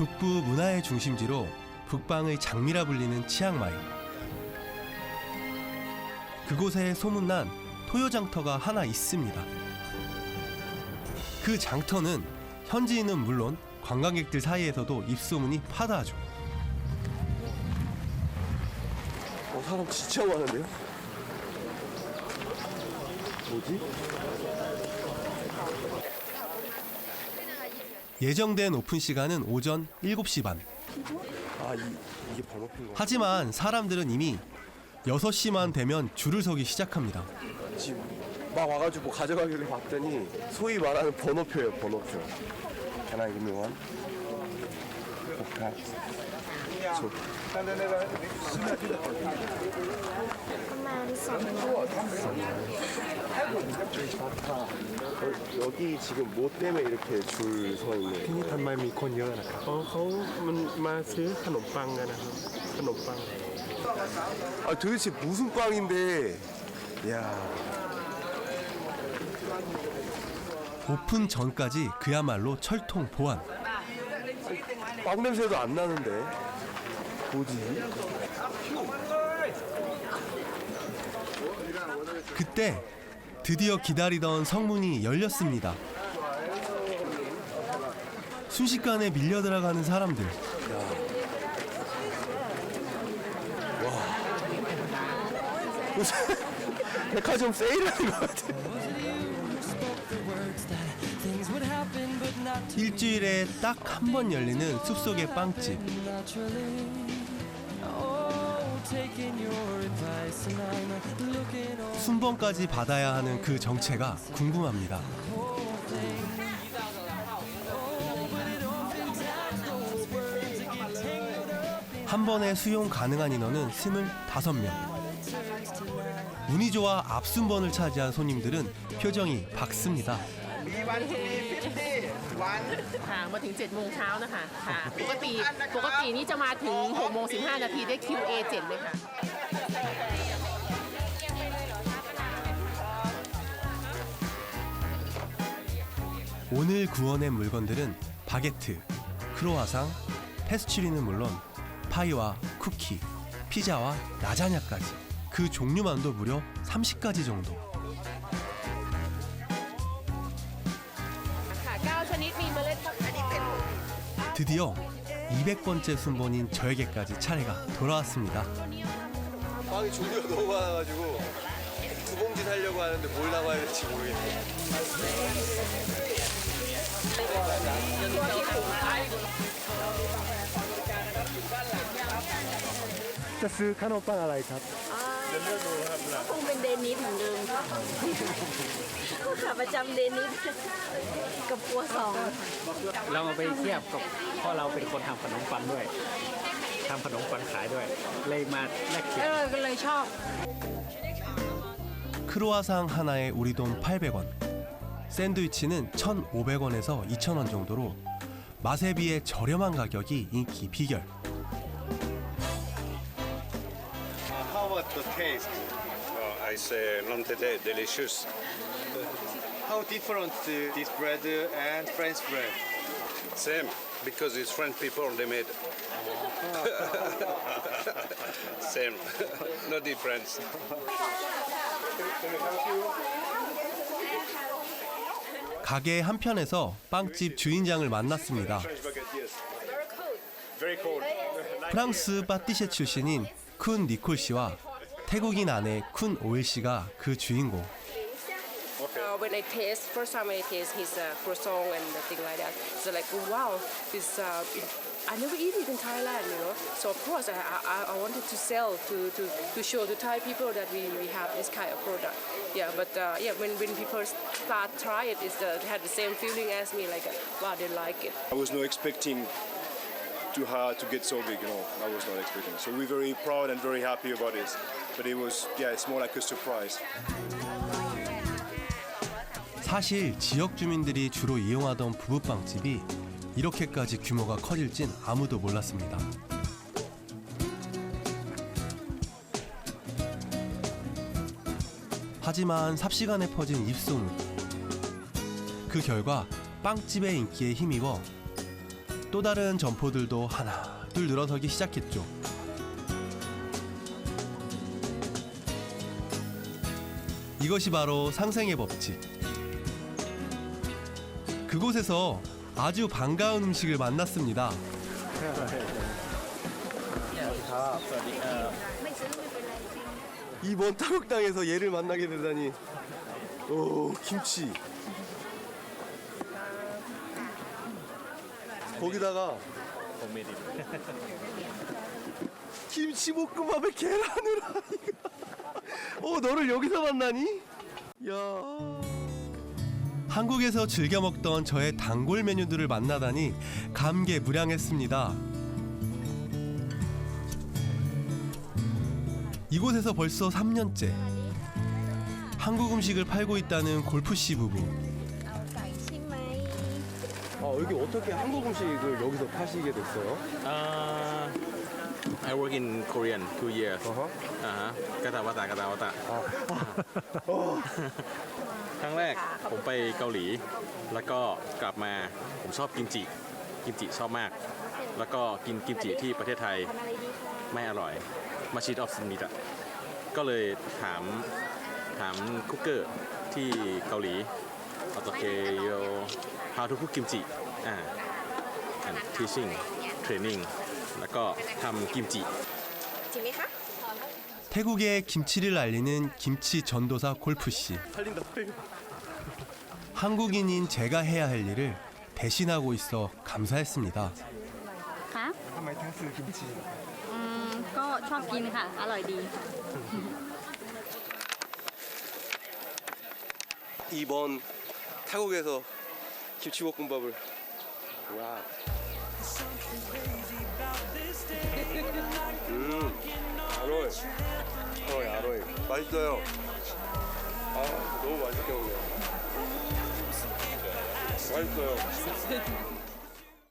북부 문화의 중심지로 북방의 장미라 불리는 치앙마이. 그곳에 소문난 토요장터가 하나 있습니다. 그 장터는 현지인은 물론 관광객들 사이에서도 입소문이 파다하죠. 어, 사람 진짜 많은데요? 뭐지? 예정된 오픈 시간은 오전 7시 반. 아, 이, 번호표인 거 하지만 사람들은 이미 6시만 되면 줄을 서기 시작합니다. 지금 막 와가지고 뭐 가져가길래 봤더니 소위 말하는 번호표예요, 번호표. Can I give me one? Okay. 저, เ 여기 지금 뭐 때문에 이렇게 줄 서 있는 ที่นี่ทำไมมีคนเยอะนะครับอ๋อเขามันมาซื้อขนมปังกันนะครับ ขนมปัง 아 도대체 무슨 빵인데 야 오픈 전까지 그야말로 철통 보안. 빵 냄새도 안 나는데 뭐지? 그때 드디어 기다리던 성문이 열렸습니다. 순식간에 밀려 들어가는 사람들. 무슨 백화점 세일하는 것 같아 일주일에 딱 한 번 열리는 숲속의 빵집. 순번까지 받아야 하는 그 정체가 궁금합니다. 한 번에 수용 가능한 인원은 25명. 운이 좋아 앞순번을 차지한 손님들은 표정이 밝습니다. ค่ะมาถึง7โมงเช้านะคะค่ะปกติปกตินี่จะมาถึง6โมง15 นาทีได้คิว A7 เลยค่ะ 오늘 구워낸 물건들은 바게트, 크로와상, 페스츄리는 물론 파이와 쿠키, 피자와 라자냐까지 그 종류만도 무려 30가지 정도. 드디어 200번째 순번인 저에게까지 차례가 돌아왔습니다. 빵이 종류가 너무 많아가지고 두 봉지 살려고 하는데 뭘 나가야 될지 모르겠네. 저 스카노 빵 하나 있다. อขนมปังอะไรครับ คงเป็นเดนิสเหมือนเดิมค่ะขาประจำเดนิสกับครัวซอง เราเอาไปเทียบกับเพราะเราเป็นคนทำขนมปังด้วยทำขนมปังขายด้วย เลยมาแลกเปลี่ยน เออก็เลยชอบ 크로와상 하나에 우리 돈 800원, 샌드위치는 1,500원에서 2,000원 정도로 맛에 비해 저렴한 가격이 인기 비결. About the taste? Oh, I say non tete delicious. How different uh, this bread and French bread? Same, because it's French people they made. Same, no difference. 가게 한편에서 빵집 주인장을 만났습니다. Very cold. 프랑스 파티셰 출신인 쿤 니콜 씨와 태국인 아내 쿤 오일 씨가 그 주인공. Uh, when I taste, first time I taste his uh, croissant and the thing like that, so like, wow, this uh, it, I never eat it in Thailand, you know. So of course I, I, I wanted to sell to, to, to show to Thai people that we, we have this kind of product. Yeah, but uh, yeah, when, when people start try it, it's uh, had the same feeling as me, like, uh, wow, they like it. I was not expecting to ha to get so big, you know. I was not expecting. So we're very proud and very happy about this. But it was, yeah, it's more like a surprise. 사실 지역 주민들이 주로 이용하던 부부빵집이 이렇게까지 규모가 커질진 아무도 몰랐습니다. 하지만 삽시간에 퍼진 입소문. 그 결과 빵집의 인기에 힘입어 또 다른 점포들도 하나 둘 늘어서기 시작했죠. 이것이 바로 상생의 법칙. 그곳에서 아주 반가운 음식을 만났습니다. 이번 타국 땅에서 얘를 만나게 되다니. 오 김치. 거기다가 김치 볶음밥에 계란을 하니까. 어 너를 여기서 만나니? 야. 한국에서 즐겨 먹던 저의 단골 메뉴들을 만나다니 감개무량했습니다. 이곳에서 벌써 3년째 한국 음식을 팔고 있다는 골프 씨 부부. 아 여기 어떻게 한국 음식을 여기서 파시게 됐어요? Uh, I work in Korean two years. 어허. อ่าฮะกาตาวาตากาตาวาตะ 어. ครั้งแรกผมไปเกาหลี แล้วก็กลับมาผมชอบกิมจิ กิมจิชอบมาก แล้วก็กินกิมจิที่ประเทศไทย ทำอะไรดีคะ ไม่อร่อย มาชิดออฟซิมิดอะก็เลยถามถามคุกเกอร์ที่เกาหลี ออโตเคโย how to cook กิมจิอ่า and teaching training แล้วก็ทำกิมจิ จริงไหมคะ 태국의 김치를 알리는 김치 전도사 골프씨. 팔린다 팔린다. 한국인인 제가 해야 할 일을 대신하고 있어 감사했습니다. คะ ทำไมถึงซื้อกิมจิ อืม ก็ชอบกินค่ะ อร่อยดี 이번 타국에서 김치볶음밥을 와. 음, 아로이, 아로이, 아로이, 맛있어요. 아, 너무 맛있게 먹네요. 맛있어요.